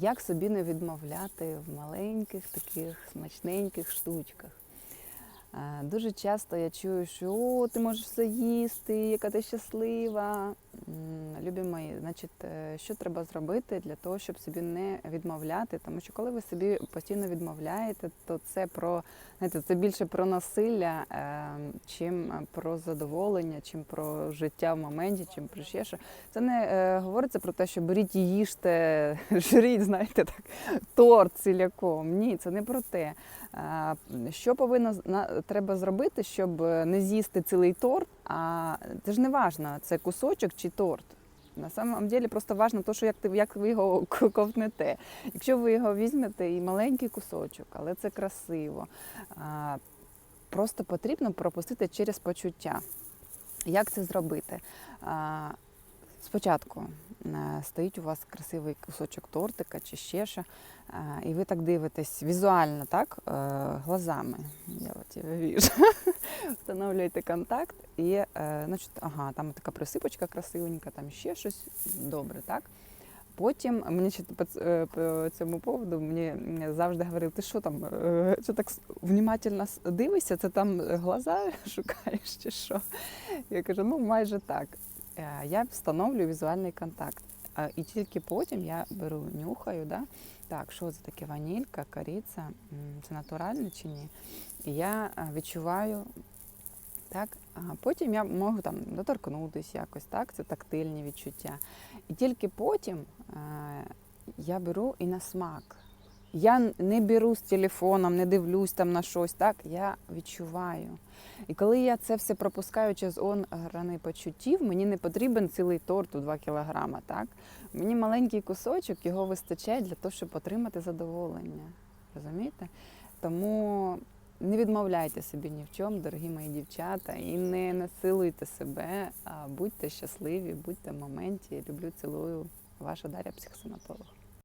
Як собі не відмовляти в маленьких таких смачненьких штучках? Е, Дуже часто я чую, що о, ти можеш все їсти, яка ти щаслива. Любі мої, значить, е, що треба зробити для того, щоб собі не відмовляти? Тому що коли ви собі постійно відмовляєте, то це про знаєте, це більше про насилля, е, чим про задоволення, чим про життя в моменті, чим про ще що. Це не е, говориться про те, що беріть і їжте, жріть, знаєте, так, торт ціляком. Ні, це не про те. Е, Що повинно треба зробити, щоб не з'їсти цілий торт? А це ж не важно, це кусочок чи торт. На самом деле просто важно те, що як ти як ви його ковтнете. Якщо ви його візьмете і маленький кусочок, але це красиво. а, Просто потрібно пропустити через почуття. Як це зробити? А, Спочатку е, стоїть у вас красивий кусочок тортика чи ще що, е, і ви так дивитесь візуально, так, е, глазами. Я от тебе віжу. Встановлюєте контакт і, значить, ага, там така присипочка красивенька, там ще щось добре, так? Потім мені ще по, цьому поводу мені завжди говорили, ти що там, що так внимательно дивишся, це там глаза шукаєш чи що? Я кажу, ну майже так. Е, Я встановлюю візуальний контакт. А, І тільки потім я беру, нюхаю, да? так, що це таке ванілька, кориця, це натуральне чи ні? І я е, відчуваю, так, а потім я можу там доторкнутися якось, так, це тактильні відчуття. І тільки потім е, я беру і на смак. Я не беру з телефоном, не дивлюсь там на щось, так, я відчуваю. І коли я це все пропускаю через грани почуттів, мені не потрібен цілий торт у 2 кілограма, так? Мені маленький кусочок, його вистачає для того, щоб отримати задоволення. Розумієте? Тому не відмовляйте собі ні в чому, дорогі мої дівчата, і не насилуйте себе, а будьте щасливі, будьте в моменті. Люблю, цілую. Ваша Дар'я, психосоматолог.